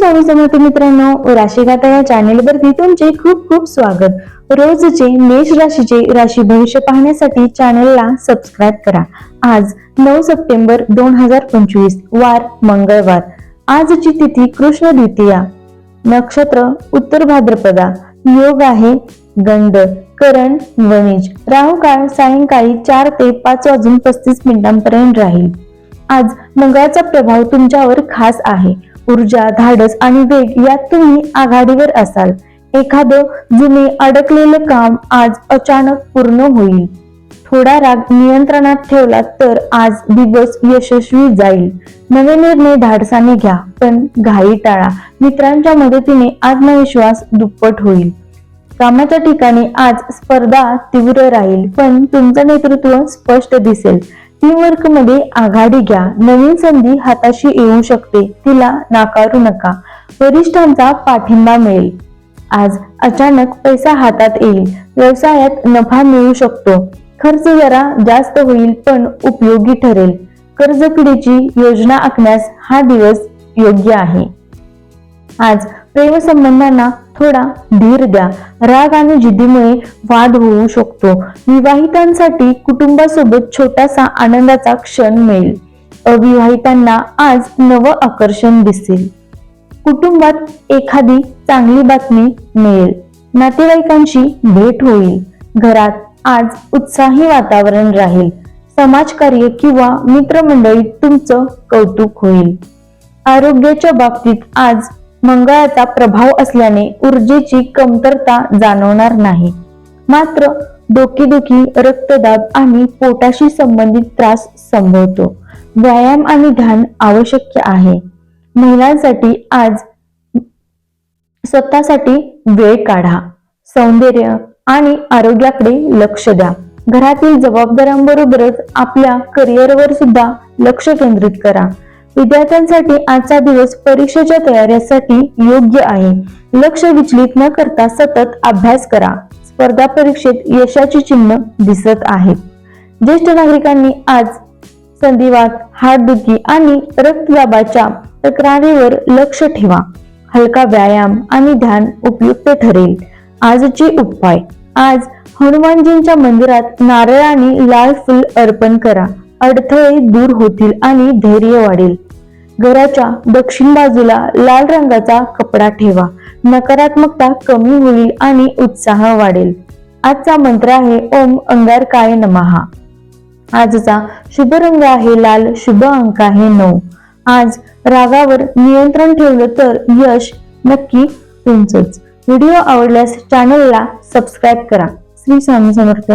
स्वामी समर्थ मित्रांनो राशीगाथा या चॅनेलवरती तुमचे खूप खूप स्वागत. रोजचे मेष राशीचे राशी भविष्य पाहण्यासाठी चॅनेलला सबस्क्राईब करा. आज नऊ सप्टेंबर दोन हजार पंचवीस वार मंगळवार. आजची तिथी कृष्ण द्वितीया. नक्षत्र उत्तर भाद्रपदा. योग आहे गंड करण वणिज. राहू काळ सायंकाळी चार ते पाच वाजून पस्तीस मिनिटांपर्यंत राहील. आज मंगळाचा प्रभाव तुमच्यावर खास आहे. ऊर्जा धाडस आणि वेग यात तुम्ही आघाडीवर असाल. एखादं जुने अडकलेलं काम आज अचानक पूर्ण होईल. थोडा राग नियंत्रणात ठेवला तर आज दिवस यशस्वी जाईल. नवे निर्णय धाडसाने घ्या पण घाई टाळा. मित्रांच्या मदतीने आत्मविश्वास दुप्पट होईल. कामाच्या ठिकाणी आज स्पर्धा तीव्र राहील पण तुमचं नेतृत्व स्पष्ट दिसेल. टीमवर्कमध्ये आघाडी घ्या. नवीन संधी हाताशी येऊ शकते. तिला नाकारू नका. वरिष्ठांचा पाठिंबा मिळेल. आज अचानक पैसा हातात येईल. व्यवसायात नफा मिळू शकतो. खर्च जरा जास्त होईल पण उपयोगी ठरेल. कर्जपिढीची योजना आखण्यास हा दिवस योग्य आहे. आज प्रेमसंबंधांना थोडा धीर द्या. राग आणि जिद्दीमुळे वाद होऊ शकतो. विवाहितांसाठी कुटुंबासोबत छोटासा आनंदाचा क्षण मिळेल. अविवाहितांना आज नवं आकर्षण दिसेल. कुटुंबात एखादी चांगली बातमी मिळेल. नातेवाईकांची भेट होईल. घरात आज उत्साही वातावरण राहील. समाजकार्य किंवा मित्रमंडळीत तुमचं कौतुक होईल. आरोग्याच्या बाबतीत आज मंगळाचा प्रभाव असल्याने ऊर्जेची कमतरता जाणवणार नाही. मात्र डोकेदुखी रक्तदाब आणि पोटाशी संबंधित त्रास संभवतो. व्यायाम आणि ध्यान आवश्यक आहे. महिलांसाठी आज स्वतःसाठी वेळ काढा. सौंदर्य आणि आरोग्याकडे लक्ष द्या. घरातील जबाबदाऱ्यांबरोबरच आपल्या करिअरवर सुद्धा लक्ष केंद्रित करा. विद्यार्थ्यांसाठी आजचा दिवस परीक्षेच्या तयारीसाठी योग्य आहे. लक्ष विचलित न करता सतत अभ्यास करा. स्पर्धा परीक्षेत यशाची चिन्ह दिसत आहेत ज्येष्ठ नागरिकांनी आज संधिवात हातदुखी आणि रक्तदाबाच्या तक्रारीवर लक्ष ठेवा. हलका व्यायाम आणि ध्यान उपयुक्त ठरेल. आजचे उपाय. आज हनुमानजींच्या मंदिरात नारळ आणि लाल फुल अर्पण करा. अडथळे दूर होतील आणि धैर्य वाढेल. घराच्या दक्षिण बाजूला लाल रंगाचा कपडा ठेवा. नकारात्मकता कमी होईल आणि उत्साह वाढेल. आजचा मंत्र आहे ओम अंगारकाय नमहा आजचा शुभ रंग आहे लाल शुभ अंक आहे नऊ. आज रागावर नियंत्रण ठेवलं तर यश नक्की तुमचंच. व्हिडिओ आवडल्यास चॅनलला सबस्क्राईब करा. श्री स्वामी समर्थ.